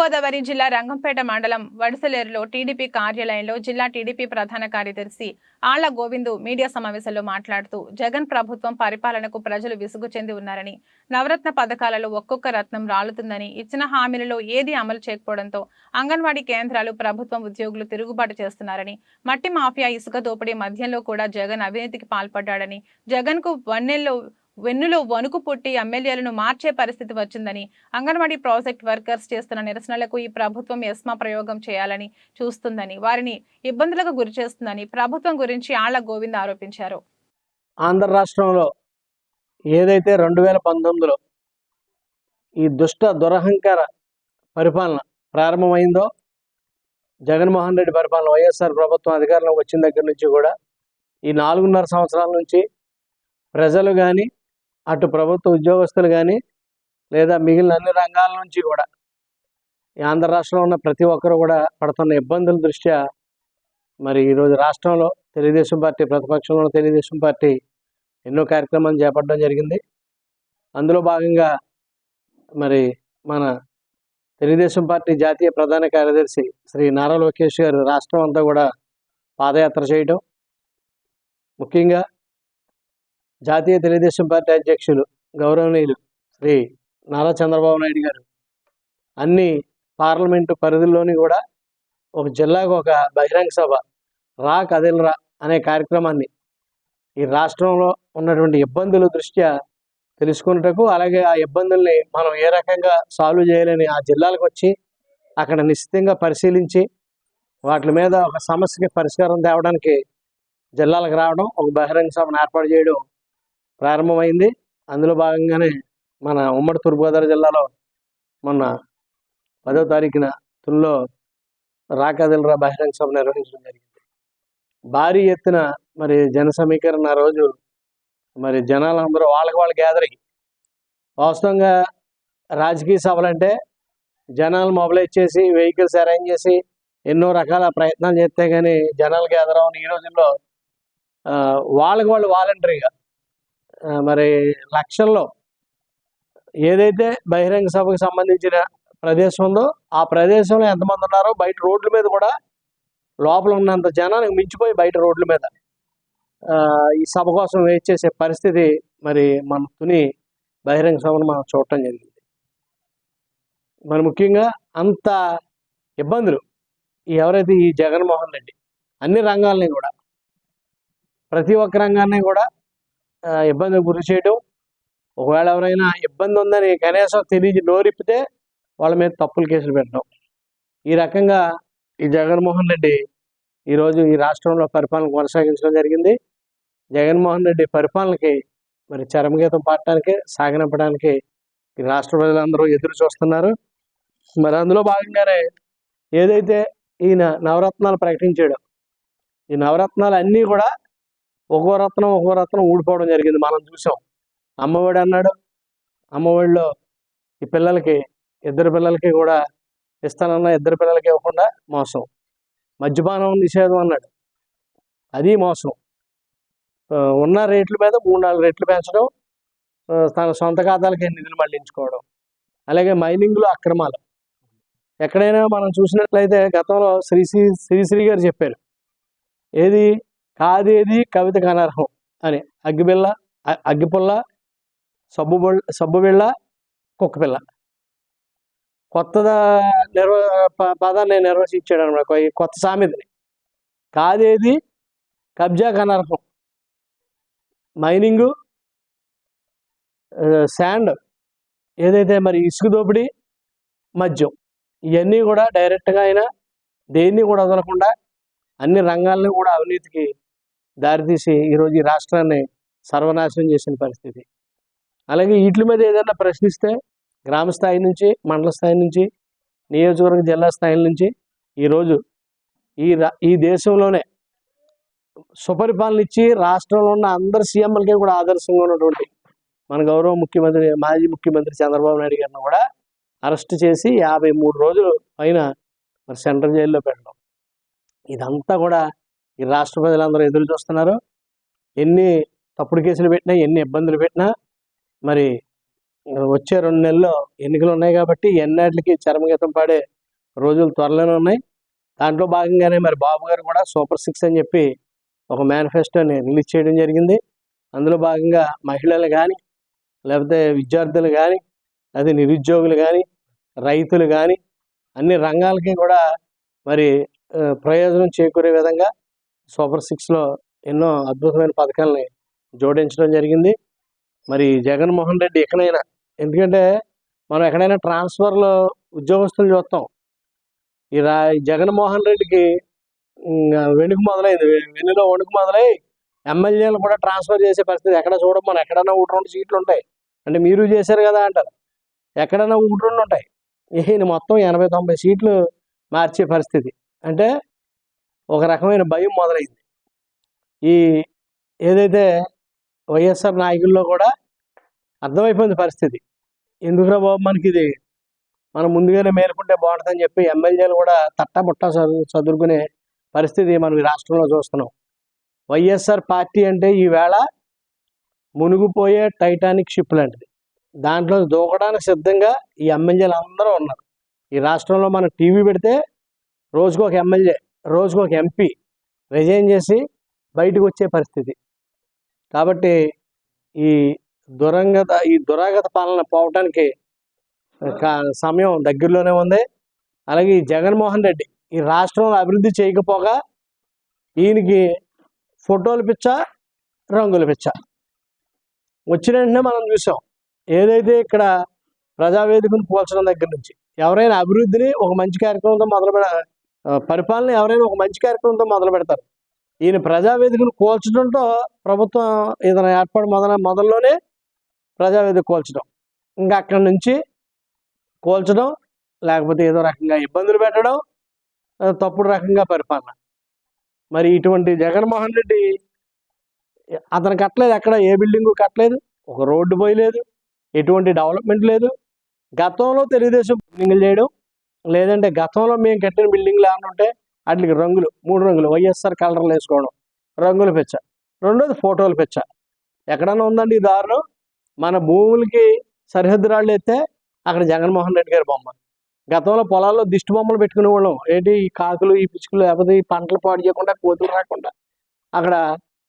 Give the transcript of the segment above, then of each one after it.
తూర్పుగోదావరి జిల్లా రంగంపేట మండలం వడిసలేరులో టీడీపీ కార్యాలయంలో జిల్లా టీడీపీ ప్రధాన కార్యదర్శి ఆళ్ళ గోవిందు మీడియా సమావేశంలో మాట్లాడుతూ జగన్ ప్రభుత్వం పరిపాలనకు ప్రజలు విసుగు చెంది ఉన్నారని నవరత్న పథకాలలో ఒక్కొక్క రత్నం రాలుతుందని ఇచ్చిన హామీలలో ఏది అమలు చేయకపోవడంతో అంగన్వాడీ కేంద్రాలు ప్రభుత్వం ఉద్యోగులు తిరుగుబాటు చేస్తున్నారని మట్టి మాఫియా ఇసుక దోపిడీ మధ్యంలో కూడా జగన్ అవినీతికి పాల్పడ్డాడని జగన్కు వన్నెల్లో వెన్నులో వణుకు పుట్టి ఎమ్మెల్యేలను మార్చే పరిస్థితి వచ్చిందని అంగన్వాడీ ప్రాజెక్ట్ వర్కర్స్ చేస్తున్న నిరసనలకు ఈ ప్రభుత్వం ఎస్మా ప్రయోగం చేయాలని చూస్తుందని వారిని ఇబ్బందులకు గురి చేస్తుందని ప్రభుత్వం గురించి ఆళ్ళ గోవింద్ ఆరోపించారు. ఆంధ్ర రాష్ట్రంలో ఏదైతే రెండు వేల పంతొమ్మిదిలో ఈ దుష్ట దురహంకార పరిపాలన ప్రారంభమైందో జగన్మోహన్ రెడ్డి పరిపాలన వైఎస్ఆర్ ప్రభుత్వం అధికారంలోకి వచ్చిన దగ్గర నుంచి కూడా ఈ నాలుగున్నర సంవత్సరాల నుంచి ప్రజలు కానీ అటు ప్రభుత్వ ఉద్యోగస్తులు కానీ లేదా మిగిలిన అన్ని రంగాల నుంచి కూడా ఈ ఆంధ్ర రాష్ట్రంలో ఉన్న ప్రతి ఒక్కరు కూడా పడుతున్న ఇబ్బందుల దృష్ట్యా మరి ఈరోజు రాష్ట్రంలో తెలుగుదేశం పార్టీ ప్రతిపక్షంలో ఉన్న తెలుగుదేశం పార్టీ ఎన్నో కార్యక్రమాలు చేపట్టడం జరిగింది. అందులో భాగంగా మరి మన తెలుగుదేశం పార్టీ జాతీయ ప్రధాన కార్యదర్శి శ్రీ నారా లోకేష్ గారు రాష్ట్రం అంతా కూడా పాదయాత్ర చేయడం ముఖ్యంగా జాతీయ తెలుగుదేశం పార్టీ అధ్యక్షులు గౌరవనీయులు శ్రీ నారా చంద్రబాబు నాయుడు గారు. అన్ని పార్లమెంటు పరిధుల్లోని కూడా ఒక జిల్లాకు ఒక బహిరంగ సభ. రా కదిలరా అనే కార్యక్రమాన్ని ఈ రాష్ట్రంలో ఉన్నటువంటి ఇబ్బందుల దృష్ట్యా తెలుసుకున్నటకు అలాగే ఆ ఇబ్బందుల్ని మనం ఏ రకంగా సాల్వ్ చేయాలని ఆ జిల్లాలకు వచ్చి అక్కడ నిశ్చితంగా పరిశీలించి వాటి మీద ఒక సమస్యకి పరిష్కారం తేవడానికి జిల్లాలకు రావడం ఒక బహిరంగ సభను ఏర్పాటు చేయడం ప్రారంభమైంది. అందులో భాగంగానే మన ఉమ్మడి తూర్పుగోదావరి జిల్లాలో మొన్న పదో తారీఖున తుల్లో రాకదిలరా బహిరంగ సభ నిర్వహించడం జరిగింది. భారీ ఎత్తున మరి జన సమీకరణ రోజు మరి జనాలందరూ వాళ్ళకి వాళ్ళు గ్యాదరింగ్ వాస్తవంగా రాజకీయ సభలంటే జనాలు మొబిలైజ్ చేసి వెహికల్స్ అరేంజ్ చేసి ఎన్నో రకాల ప్రయత్నాలు చేస్తే కానీ జనాలు గ్యాదర్ అవును ఈ రోజుల్లో వాళ్ళకి వాళ్ళు వాలంటరీగా మరి లక్షల్లో ఏదైతే బహిరంగ సభకు సంబంధించిన ప్రదేశం ఉందో ఆ ప్రదేశంలో ఎంతమంది ఉన్నారో బయట రోడ్ల మీద కూడా లోపల ఉన్నంత జనానికి మించిపోయి బయట రోడ్ల మీద ఈ సభ కోసం వెయిట్ చేసే పరిస్థితి మరి మన తుని బహిరంగ సభను మనం చూడటం జరిగింది. మరి ముఖ్యంగా అంత ఇబ్బందులు ఎవరైతే ఈ జగన్మోహన్ రెడ్డి అన్ని రంగాలని కూడా ప్రతి ఒక్క రంగాన్ని కూడా ఆ, ఇబ్బందికి గురి చేయడం. ఒకవేళ ఎవరైనా ఇబ్బంది ఉందని కనీసం తెలియజి నోరిప్పితే వాళ్ళ మీద తప్పులు కేసులు పెట్టడం. ఈ రకంగా ఈ జగన్మోహన్ రెడ్డి ఈరోజు ఈ రాష్ట్రంలో పరిపాలన కొనసాగించడం జరిగింది. జగన్మోహన్ రెడ్డి పరిపాలనకి మరి చరమగీతం పాడటానికి సాగనంపడానికి ఈ రాష్ట్ర ప్రజలందరూ ఎదురు చూస్తున్నారు. మరి అందులో భాగంగానే ఏదైతే ఈయన నవరత్నాలు ప్రకటించాడో ఈ నవరత్నాలు అన్నీ కూడా ఒక్కో రత్నం ఒక్కో రత్నం ఊడిపోవడం జరిగింది. మనం చూసాం. అమ్మఒడి అన్నాడు. అమ్మఒడిలో ఈ పిల్లలకి ఇద్దరు పిల్లలకి కూడా ఇస్తానన్న ఇద్దరు పిల్లలకి ఇవ్వకుండా మోసం. మద్యపానం నిషేధం అన్నాడు. అది మోసం. ఉన్న రేట్ల మీద మూడు నాలుగు రేట్లు పెంచడం తన సొంత ఖాతాలకి నిధులు మళ్ళించుకోవడం అలాగే మైనింగ్లో అక్రమాలు. ఎక్కడైనా మనం చూసినట్లయితే గతంలో శ్రీశ్రీ శ్రీశ్రీ గారు చెప్పారు. ఏది? కాదేది కవితకు అనర్హం అని. అగ్గిబిల్ల అగ్గిపుల్ల సబ్బు సబ్బు బిళ్ళ కుక్కపిల్ల కొత్తదా నిర్వ ప- పదాన్ని నిర్వచించాడు అనమాట కొత్త సామెతని. కాదేది కబ్జా కనర్హం. మైనింగు శాండ్ ఏదైతే మరి ఇసుక దోపిడీ మద్యం. ఇవన్నీ కూడా డైరెక్ట్గా అయినా దేన్ని కూడా వదలకుండా అన్ని రంగాల్ని కూడా అవినీతికి దారితీసి ఈరోజు ఈ రాష్ట్రాన్ని సర్వనాశనం చేసిన పరిస్థితి. అలాగే వీటి మీద ఏదైనా ప్రశ్నిస్తే గ్రామ స్థాయి నుంచి మండల స్థాయి నుంచి నియోజకవర్గ జిల్లా స్థాయి నుంచి ఈరోజు ఈ రా ఈ దేశంలోనే సుపరిపాలన ఇచ్చి రాష్ట్రంలో ఉన్న అందరు సీఎంలకే కూడా ఆదర్శంగా ఉన్నటువంటి మన గౌరవ ముఖ్యమంత్రి మాజీ ముఖ్యమంత్రి చంద్రబాబు నాయుడు గారిని కూడా అరెస్ట్ చేసి యాభై మూడు రోజులు పైన మరి సెంట్రల్ జైల్లో పెట్టడం. ఇదంతా కూడా ఈ రాష్ట్ర ప్రజలందరూ ఎదురు చూస్తున్నారు. ఎన్ని తప్పుడు కేసులు పెట్టినా ఎన్ని ఇబ్బందులు పెట్టినా మరి వచ్చే రెండు నెలల్లో ఎన్నికలు ఉన్నాయి కాబట్టి ఎన్నిటికి చరమగీతం పాడే రోజులు త్వరలోనే ఉన్నాయి. దాంట్లో భాగంగానే మరి బాబు గారు కూడా సూపర్ సిక్స్ అని చెప్పి ఒక మేనిఫెస్టోని రిలీజ్ చేయడం జరిగింది. అందులో భాగంగా మహిళలు కానీ లేకపోతే విద్యార్థులు కానీ అది నిరుద్యోగులు కానీ రైతులు కానీ అన్ని రంగాలకి కూడా మరి ప్రయోజనం చేకూరే విధంగా సూపర్ సిక్స్లో ఎన్నో అద్భుతమైన పథకాలని జోడించడం జరిగింది. మరి జగన్మోహన్ రెడ్డి ఎక్కడైనా ఎందుకంటే మనం ఎక్కడైనా ట్రాన్స్ఫర్లో ఉద్యోగస్తులు చూస్తాం. ఈ రా జగన్మోహన్ రెడ్డికి వెనుక మొదలైంది. వెన్నులో వణుకు మొదలై ఎమ్మెల్యేలు కూడా ట్రాన్స్ఫర్ చేసే పరిస్థితి ఎక్కడ చూడం మనం ఎక్కడైనా ఒకటి రెండు సీట్లు ఉంటాయి. అంటే మీరు చేశారు కదా అంటారు. ఎక్కడైనా ఒకటి రెండు ఉంటాయి. ఈయన మొత్తం ఎనభై తొంభై సీట్లు మార్చే పరిస్థితి. అంటే ఒక రకమైన భయం మొదలైంది. ఈ ఏదైతే వైఎస్ఆర్ నాయకుల్లో కూడా అర్థమైపోయింది పరిస్థితి. ఎందుకురా బాబు మనకి ఇది మనం ముందుగానే మేలుకుంటే బాగుంటుందని చెప్పి ఎమ్మెల్యేలు కూడా తట్టముట్టా చదువు చదువుకునే పరిస్థితి మనం ఈ రాష్ట్రంలో చూస్తున్నాం. వైఎస్ఆర్ పార్టీ అంటే ఈవేళ మునిగిపోయే టైటానిక్ షిప్ లాంటిది. దాంట్లో దూకడానికి సిద్ధంగా ఈ ఎమ్మెల్యేలు అందరూ ఉన్నారు. ఈ రాష్ట్రంలో మనం టీవీ పెడితే రోజుకు ఒక ఎమ్మెల్యే రోజుకు ఒక ఎంపీ రిజైన్ చేసి బయటకు వచ్చే పరిస్థితి. కాబట్టి ఈ దురంగత ఈ దురాగత పాలన పోవటానికి సమయం దగ్గరలోనే ఉంది. అలాగే ఈ జగన్మోహన్ రెడ్డి ఈ రాష్ట్రంలో అభివృద్ధి చేయకపోగా ఈయనకి ఫోటోలు పిచ్చ రంగుల పిచ్చ. వచ్చిన వెంటనే మనం చూసాం ఏదైతే ఇక్కడ ప్రజావేదికను పోల్చడం దగ్గర నుంచి ఎవరైనా అభివృద్ధిని ఒక మంచి కార్యక్రమంతో మొదలు పెడ పరిపాలన ఎవరైనా ఒక మంచి కార్యక్రమంతో మొదలు పెడతారు. ఈయన ప్రజావేదికను కోల్చడంతో ప్రభుత్వం ఏదైనా ఏర్పాటు మొదల మొదల్లోనే ప్రజావేదిక కోల్చడం. ఇంకా అక్కడి నుంచి కోల్చడం లేకపోతే ఏదో రకంగా ఇబ్బందులు పెట్టడం తప్పుడు రకంగా పరిపాలన. మరి ఇటువంటి జగన్మోహన్ రెడ్డి అతను కట్టలేదు ఎక్కడ ఏ బిల్డింగు కట్టలేదు ఒక రోడ్డు పోయలేదు ఎటువంటి డెవలప్మెంట్ లేదు. గతంలో తెలుగుదేశం బిల్డింగ్లు చేయడం లేదంటే గతంలో మేము కట్టిన బిల్డింగ్లు ఏమైనా ఉంటే వాటికి రంగులు మూడు రంగులు వైఎస్ఆర్ కలర్లు వేసుకోవడం రంగులు పెచ్చ రెండోది ఫోటోలు పెచ్చ ఎక్కడన్నా ఉందండి ఈ దారుణం మన భూములకి సరిహద్దు రాళ్ళు అయితే అక్కడ జగన్మోహన్ రెడ్డి గారి బొమ్మ. గతంలో పొలాల్లో దిష్టి బొమ్మలు పెట్టుకునే వాళ్ళం ఏంటి ఈ కాకులు ఈ పిచ్చుకలు లేకపోతే ఈ పంటలు పాడు చేయకుండా కోతులు రాకుండా అక్కడ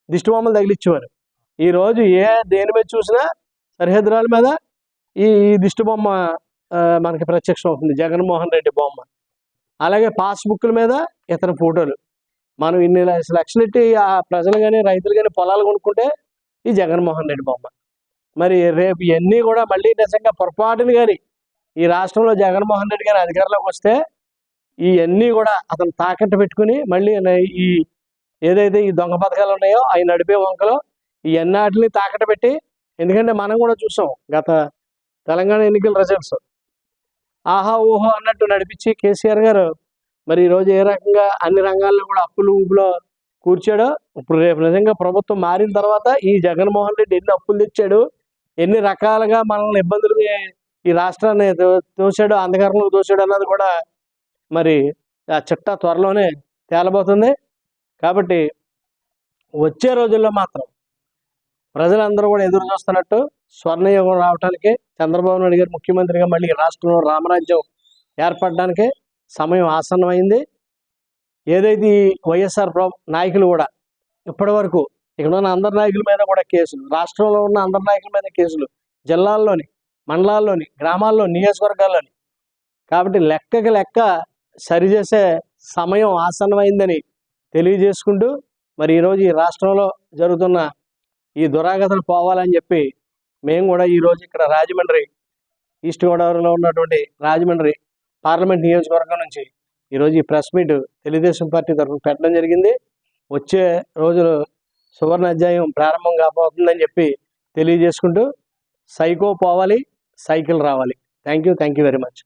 దిష్టి బొమ్మలు తగిలిచ్చేవారు. ఈరోజు ఏ దేని మీద చూసినా సరిహద్దు రాళ్ళ మీద ఈ దిష్టి బొమ్మ మనకి ప్రత్యక్షం అవుతుంది. జగన్మోహన్ రెడ్డి బొమ్మ. అలాగే పాస్బుక్ల మీద ఇతర ఫోటోలు. మనం ఇన్ని లక్షలు ఇట్టి ఆ ప్రజలు కానీ రైతులు కానీ పొలాలు కొనుక్కుంటే ఈ జగన్మోహన్ రెడ్డి బొమ్మ. మరి రేపు ఇవన్నీ కూడా మళ్ళీ నిజంగా పొరపాటుని కానీ ఈ రాష్ట్రంలో జగన్మోహన్ రెడ్డి గారి అధికారంలోకి వస్తే ఇవన్నీ కూడా అతను తాకట్టు పెట్టుకుని మళ్ళీ ఈ ఏదైతే ఈ దొంగ పథకాలు ఉన్నాయో అవి నడిపే వంకలో ఈ ఎన్నాటిని తాకట్టు పెట్టి ఎందుకంటే మనం కూడా చూసాం గత తెలంగాణ ఎన్నికల రిజల్ట్స్ ఆహా ఓహో అన్నట్టు నడిపించి కేసీఆర్ గారు మరి ఈరోజు ఏ రకంగా అన్ని రంగాల్లో కూడా అప్పులు ఊపులో కూర్చాడో ఇప్పుడు రేపు నిజంగా ప్రభుత్వం మారిన తర్వాత ఈ జగన్మోహన్ రెడ్డి ఎన్ని అప్పులు తెచ్చాడు ఎన్ని రకాలుగా మనల్ని ఇబ్బందులు ఈ రాష్ట్రాన్ని దోశాడు అంధకారంలో దోశాడు అన్నది కూడా మరి ఆ చిట్టా త్వరలోనే తేలబోతుంది. కాబట్టి వచ్చే రోజుల్లో మాత్రం ప్రజలందరూ కూడా ఎదురు చూస్తున్నట్టు స్వర్ణయుగం రావడానికి చంద్రబాబు నాయుడు గారు ముఖ్యమంత్రిగా మళ్ళీ ఈ రాష్ట్రంలో రామరాజ్యం ఏర్పడడానికి సమయం ఆసన్నమైంది. ఏదైతే ఈ వైఎస్ఆర్ నాయకులు కూడా ఇప్పటి వరకు ఇక్కడ ఉన్న అందరి నాయకుల మీద కూడా కేసులు రాష్ట్రంలో ఉన్న అందరి నాయకుల మీద కేసులు జిల్లాల్లోని మండలాల్లోని గ్రామాల్లో నియోజకవర్గాల్లోని కాబట్టి లెక్కకి లెక్క సరిచేసే సమయం ఆసన్నమైందని తెలియజేసుకుంటూ మరి ఈరోజు ఈ రాష్ట్రంలో జరుగుతున్న ఈ దురాగతలు పోవాలని చెప్పి మేము కూడా ఈరోజు ఇక్కడ రాజమండ్రి ఈస్ట్ గోదావరిలో ఉన్నటువంటి రాజమండ్రి పార్లమెంట్ నియోజకవర్గం నుంచి ఈరోజు ఈ ప్రెస్ మీట్ తెలుగుదేశం పార్టీ తరఫున పెట్టడం జరిగింది. వచ్చే రోజులు సువర్ణ అధ్యాయం ప్రారంభం కాబోతుందని చెప్పి తెలియజేసుకుంటూ సైకో పోవాలి సైకిల్ రావాలి. Thank you thank you very much.